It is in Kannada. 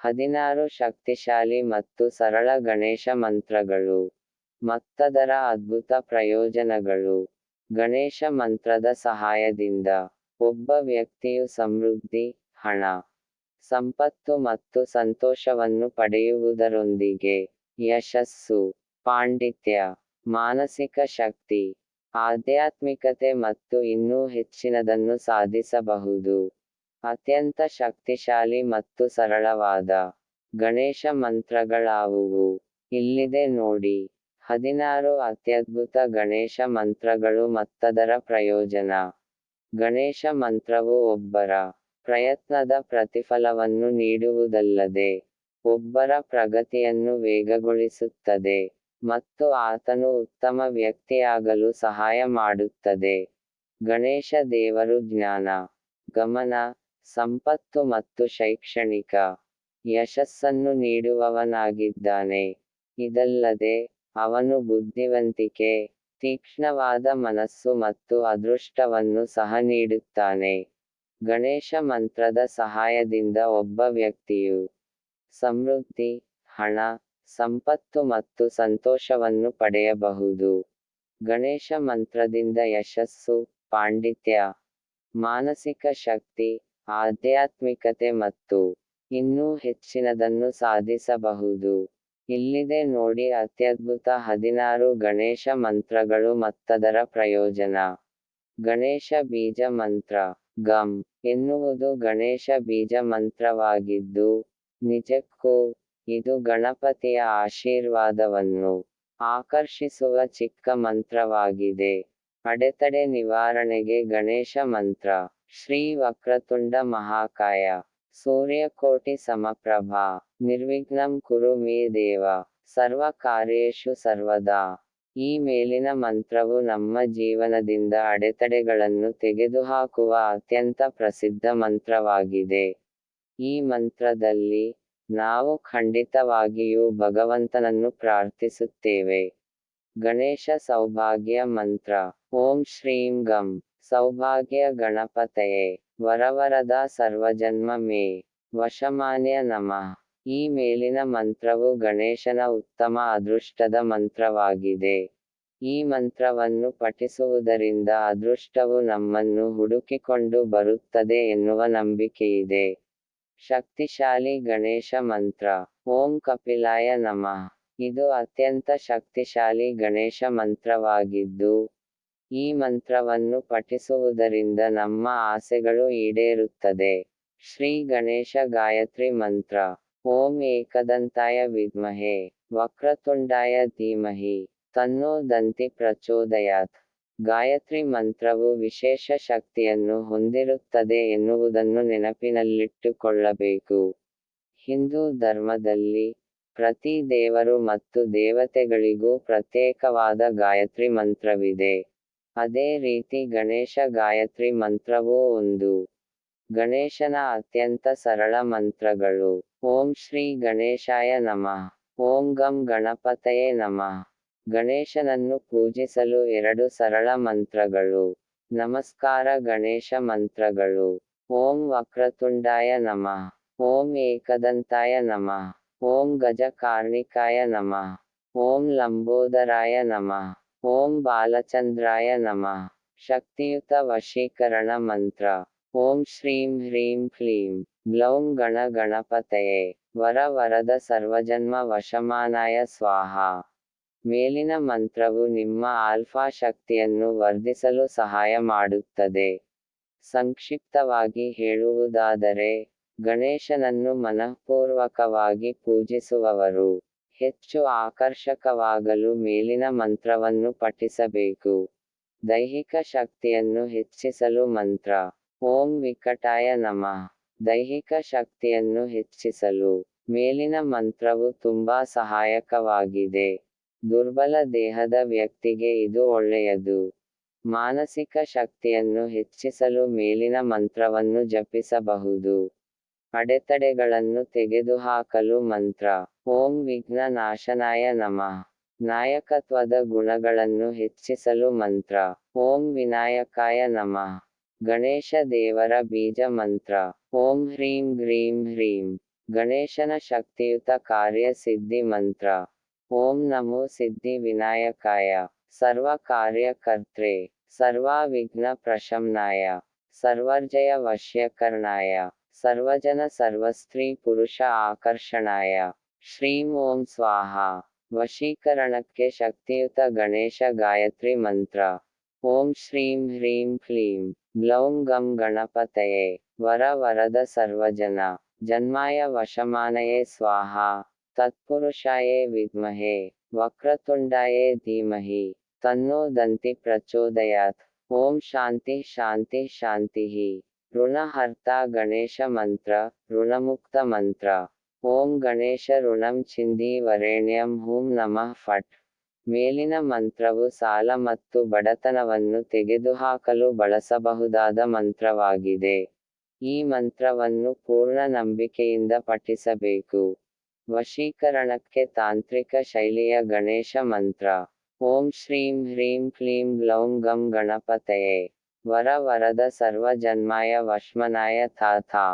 ಹದಿನಾರು ಶಕ್ತಿಶಾಲಿ ಮತ್ತು ಸರಳ ಗಣೇಶ ಮಂತ್ರಗಳು, ಮತ್ತದರ ಅದ್ಭುತ ಪ್ರಯೋಜನಗಳು. ಗಣೇಶ ಮಂತ್ರದ ಸಹಾಯದಿಂದ ಒಬ್ಬ ವ್ಯಕ್ತಿಯು ಸಮೃದ್ಧಿ, ಹಣ, ಸಂಪತ್ತು ಮತ್ತು ಸಂತೋಷವನ್ನು ಪಡೆಯುವುದರೊಂದಿಗೆ ಯಶಸ್ಸು, ಪಾಂಡಿತ್ಯ, ಮಾನಸಿಕ ಶಕ್ತಿ, ಆಧ್ಯಾತ್ಮಿಕತೆ ಮತ್ತು ಇನ್ನೂ ಹೆಚ್ಚಿನದನ್ನು ಸಾಧಿಸಬಹುದು. ಅತ್ಯಂತ ಶಕ್ತಿಶಾಲಿ ಮತ್ತು ಸರಳವಾದ ಗಣೇಶ ಮಂತ್ರಗಳಾವುವು. ಇಲ್ಲಿದೆ ನೋಡಿ. ಹದಿನಾರು ಅತ್ಯದ್ಭುತ ಗಣೇಶ ಮಂತ್ರಗಳು ಮತ್ತದರ ಪ್ರಯೋಜನ. ಗಣೇಶ ಮಂತ್ರವು ಒಬ್ಬರ ಪ್ರಯತ್ನದ ಪ್ರತಿಫಲವನ್ನು ನೀಡುವುದಲ್ಲದೆ ಒಬ್ಬರ ಪ್ರಗತಿಯನ್ನು ವೇಗಗೊಳಿಸುತ್ತದೆ ಮತ್ತು ಆತನು ಉತ್ತಮ ವ್ಯಕ್ತಿಯಾಗಲು ಸಹಾಯ ಮಾಡುತ್ತದೆ. ಗಣೇಶ ದೇವರು ಜ್ಞಾನ, ಗಮನ ಸಂಪತ್ತು ಮತ್ತು ಶೈಕ್ಷಣಿಕ ಯಶಸ್ಸನ್ನು ನೀಡುವವನಾಗಿದ್ದಾನೆ. ಇದಲ್ಲದೆ, ಅವನು ಬುದ್ಧಿವಂತಿಕೆ, ತೀಕ್ಷ್ಣವಾದ ಮನಸ್ಸು ಮತ್ತು ಅದೃಷ್ಟವನ್ನು ಸಹ ನೀಡುತ್ತಾನೆ. ಗಣೇಶ ಮಂತ್ರದ ಸಹಾಯದಿಂದ ಒಬ್ಬ ವ್ಯಕ್ತಿಯು ಸಮೃದ್ಧಿ, ಹಣ, ಸಂಪತ್ತು ಮತ್ತು ಸಂತೋಷವನ್ನು ಪಡೆಯಬಹುದು. ಗಣೇಶ ಮಂತ್ರದಿಂದ ಯಶಸ್ಸು, ಪಾಂಡಿತ್ಯ, ಮಾನಸಿಕ ಶಕ್ತಿ ಆಧ್ಯಾತ್ಮಿಕತೆ ಮತ್ತು ಇನ್ನೂ ಹೆಚ್ಚಿನದನ್ನು ಸಾಧಿಸಬಹುದು. ಇಲ್ಲಿದೆ ನೋಡಿ ಅತ್ಯದ್ಭುತ ಹದಿನಾರು ಗಣೇಶ ಮಂತ್ರಗಳು ಮತ್ತದರ ಪ್ರಯೋಜನ. ಗಣೇಶ ಬೀಜ ಮಂತ್ರ. ಗಮ್ ಎನ್ನುವುದು ಗಣೇಶ ಬೀಜ ಮಂತ್ರವಾಗಿದ್ದು, ನಿಜಕ್ಕೂ ಇದು ಗಣಪತಿಯ ಆಶೀರ್ವಾದವನ್ನು ಆಕರ್ಷಿಸುವ ಚಿಕ್ಕ ಮಂತ್ರವಾಗಿದೆ. ಅಡೆತಡೆ ನಿವಾರಣೆಗೆ ಗಣೇಶ ಮಂತ್ರ. ಶ್ರೀ ವಕ್ರತುಂಡ ಮಹಾಕಾಯ. ಸೂರ್ಯಕೋಟಿ ಸಮಪ್ರಭಾ. ನಿರ್ವಿಘ್ನಂ ಕುರು ಮೇ ದೇವ. ಸರ್ವ ಕಾರ್ಯೇಶು ಸರ್ವದಾ. ಈ ಮೇಲಿನ ಮಂತ್ರವು ನಮ್ಮ ಜೀವನದಿಂದ ಅಡೆತಡೆಗಳನ್ನು ತೆಗೆದುಹಾಕುವ ಅತ್ಯಂತ ಪ್ರಸಿದ್ಧ ಮಂತ್ರವಾಗಿದೆ. ಈ ಮಂತ್ರದಲ್ಲಿ ನಾವು ಖಂಡಿತವಾಗಿಯೂ ಭಗವಂತನನ್ನು ಪ್ರಾರ್ಥಿಸುತ್ತೇವೆ. ಗಣೇಶ ಸೌಭಾಗ್ಯ ಮಂತ್ರ. ಓಂ ಶ್ರೀಂ ಗಂ. ಸೌಭಾಗ್ಯ ಗಣಪತಯೇ. ವರವರದ ಸರ್ವಜನ್ಮ ಮೇ. ವಶಮಾನ್ಯ ನಮಃ. ಈ ಮೇಲಿನ ಮಂತ್ರವು ಗಣೇಶನ ಉತ್ತಮ ಅದೃಷ್ಟದ ಮಂತ್ರವಾಗಿದೆ. ಈ ಮಂತ್ರವನ್ನು ಪಠಿಸುವುದರಿಂದ ಅದೃಷ್ಟವು ನಮ್ಮನ್ನು ಹುಡುಕಿಕೊಂಡು ಬರುತ್ತದೆ ಎನ್ನುವ ನಂಬಿಕೆಯಿದೆ. ಶಕ್ತಿಶಾಲಿ ಗಣೇಶ ಮಂತ್ರ. ಓಂ ಕಪಿಲಾಯ ನಮಃ. ಇದು ಅತ್ಯಂತ ಶಕ್ತಿಶಾಲಿ ಗಣೇಶ ಮಂತ್ರವಾಗಿದ್ದು, ಈ ಮಂತ್ರವನ್ನು ಪಠಿಸುವುದರಿಂದ ನಮ್ಮ ಆಸೆಗಳು ಈಡೇರುತ್ತದೆ. ಶ್ರೀ ಗಣೇಶ ಗಾಯತ್ರಿ ಮಂತ್ರ, ಓಂ ಏಕದಂತಾಯ ವಿದ್ಮಹೆ, ವಕ್ರತುಂಡಾಯ ಧೀಮಹಿ, ತನ್ನೋ ದಂತಿ ಪ್ರಚೋದಯಾತ್. ಗಾಯತ್ರಿ ಮಂತ್ರವು ವಿಶೇಷ ಶಕ್ತಿಯನ್ನು ಹೊಂದಿರುತ್ತದೆ ಎನ್ನುವುದನ್ನು ನೆನಪಿನಲ್ಲಿಟ್ಟುಕೊಳ್ಳಬೇಕು. ಹಿಂದೂ ಧರ್ಮದಲ್ಲಿ ಪ್ರತಿ ದೇವರು ಮತ್ತು ದೇವತೆಗಳಿಗೂ ಪ್ರತ್ಯೇಕವಾದ ಗಾಯತ್ರಿ ಮಂತ್ರವಿದೆ. ಅದೇ ರೀತಿ ಗಣೇಶ ಗಾಯತ್ರಿ ಮಂತ್ರವೂ ಒಂದು. ಗಣೇಶನ ಅತ್ಯಂತ ಸರಳ ಮಂತ್ರಗಳು. ಓಂ ಶ್ರೀ ಗಣೇಶಾಯ ನಮಃ. ಓಂ ಗಂ ಗಣಪತಯೇ ನಮಃ. ಗಣೇಶನನ್ನು ಪೂಜಿಸಲು ಎರಡು ಸರಳ ಮಂತ್ರಗಳು. ನಮಸ್ಕಾರ ಗಣೇಶ ಮಂತ್ರಗಳು. ಓಂ ವಕ್ರತುಂಡಾಯ ನಮಃ. ಓಂ ಏಕದಂತಾಯ ನಮಃ. ಓಂ ಗಜ ಕಾರ್ಣಿಕಾಯ ನಮಃ. ಓಂ ಲಂಬೋದರಾಯ ನಮಃ. ಓಂ ಬಾಲಚಂದ್ರಾಯ ನಮಃ. ಶಕ್ತಿಯುತ ವಶೀಕರಣ ಮಂತ್ರ. ಓಂ ಶ್ರೀಂ ಹ್ರೀಂ ಕ್ಲೀಂ. ಗ್ಲೌಂ ಗಣ ಗಣಪತಯೇ. ವರ ವರದ ಸರ್ವಜನ್ಮ ವಶಮಾನಾಯ ಸ್ವಾಹ. ಮೇಲಿನ ಮಂತ್ರವು ನಿಮ್ಮ ಆಲ್ಫಾ ಶಕ್ತಿಯನ್ನು ವರ್ಧಿಸಲು ಸಹಾಯ ಮಾಡುತ್ತದೆ. ಸಂಕ್ಷಿಪ್ತವಾಗಿ ಹೇಳುವುದಾದರೆ ಗಣೇಶನನ್ನು ಮನಃಪೂರ್ವಕವಾಗಿ ಪೂಜಿಸುವವರು. ಹೆಚ್ಚು ಆಕರ್ಷಕವಾಗಲು ಮೇಲಿನ ಮಂತ್ರವನ್ನು ಪಠಿಸಬೇಕು. ದೈಹಿಕ ಶಕ್ತಿಯನ್ನು ಹೆಚ್ಚಿಸಲು ಮಂತ್ರ. ಓಂ ವಿಕಟಾಯ ನಮಃ. ದೈಹಿಕ ಶಕ್ತಿಯನ್ನು ಹೆಚ್ಚಿಸಲು ಮೇಲಿನ ಮಂತ್ರವು ತುಂಬಾ ಸಹಾಯಕವಾಗಿದೆ. ದುರ್ಬಲ ದೇಹದ ವ್ಯಕ್ತಿಗೆ ಇದು ಒಳ್ಳೆಯದು. ಮಾನಸಿಕ ಶಕ್ತಿಯನ್ನು ಹೆಚ್ಚಿಸಲು ಮೇಲಿನ ಮಂತ್ರವನ್ನು ಜಪಿಸಬಹುದು. ಅಡೆತಡೆಗಳನ್ನು ತೆಗೆದುಹಾಕಲು ಮಂತ್ರ. ಓಂ ವಿಘ್ನ ನಾಶನಾಯ ನಮಃ. ನಾಯಕತ್ವದ ಗುಣಗಳನ್ನು ಹೆಚ್ಚಿಸಲು ಮಂತ್ರ. ಓಂ ವಿನಾಯಕಾಯ ನಮಃ. ಗಣೇಶ ದೇವರ ಬೀಜ ಮಂತ್ರ. ಓಂ ಹ್ರೀಂ ಗ್ರೀಂ ಹ್ರೀಂ. ಗಣೇಶನ ಶಕ್ತಿಯುತ ಕಾರ್ಯ ಸಿದ್ಧಿ ಮಂತ್ರ. ಓಂ ನಮೋ ಸಿದ್ಧಿ ವಿನಾಯಕಾಯ. ಸರ್ವ ಕಾರ್ಯಕರ್ತ್ರೆ. ಸರ್ವಾವಿಘ್ನ ಪ್ರಶಮ್ನಾಯ ಸರ್ವರ್ಜಯ ವಶ್ಯಕರ್ಣಾಯ. ಸರ್ವಜನ ಸರ್ವಸ್ತ್ರೀ ಪುರುಷ ಆಕರ್ಷಣಾಯ ಶ್ರೀಂ ಓಂ ಸ್ವಾಹ ವಶೀಕರಣಕ್ಕೆ ಶಕ್ತಿಯುತ ಗಣೇಶ ಗಾಯತ್ರಿ ಮಂತ್ರ ಓಂ ಶ್ರೀಂ ಹ್ರೀಂ ಕ್ಲೀಂ ಗ್ಲೌಂ ಗಂ ಗಣಪತಯೇ ವರ ವರದ ಸರ್ವಜನ ಜನ್ಮಾಯ ವಶಮಾನಯೇ ಸ್ವಾಹ ತತ್ಪುರುಷಾಯೇ ವಿದ್ಮಹೇ ವಕ್ರತುಂಡಾಯೇ ಧೀಮಹಿ ತನ್ನೋ ದಂತಿ ಪ್ರಚೋದಯಾತ್ ಓಂ ಶಾಂತಿ ಶಾಂತಿ ಶಾಂತಿಃ ಋಣಹರ್ತ ಗಣೇಶ ಮಂತ್ರ, ಋಣಮುಕ್ತ ಮಂತ್ರ. ಓಂ ಗಣೇಶ ಋಣಂ ಚಿಂದಿ ವರೇಣ್ಯಂ ಹೂಂ ನಮಃ ಫಟ್. ಮೇಲಿನ ಮಂತ್ರವು ಸಾಲ ಮತ್ತು ಬಡತನವನ್ನು ತೆಗೆದುಹಾಕಲು ಬಳಸಬಹುದಾದ ಮಂತ್ರವಾಗಿದೆ. ಈ ಮಂತ್ರವನ್ನು ಪೂರ್ಣ ನಂಬಿಕೆಯಿಂದ ಪಠಿಸಬೇಕು. ವಶೀಕರಣಕ್ಕೆ ತಾಂತ್ರಿಕ ಶೈಲಿಯ ಗಣೇಶ ಮಂತ್ರ. ಓಂ ಶ್ರೀಂ ಹ್ರೀಂ ಕ್ಲೀಂ ಗ್ಲೌಂ ಗಂ ಗಣಪತಯೇ. ವರ ವರದ ಸರ್ವ ಜನ್ಮಾಯ ವಶ್ಮನಾಯ ಥಾ ಥಾ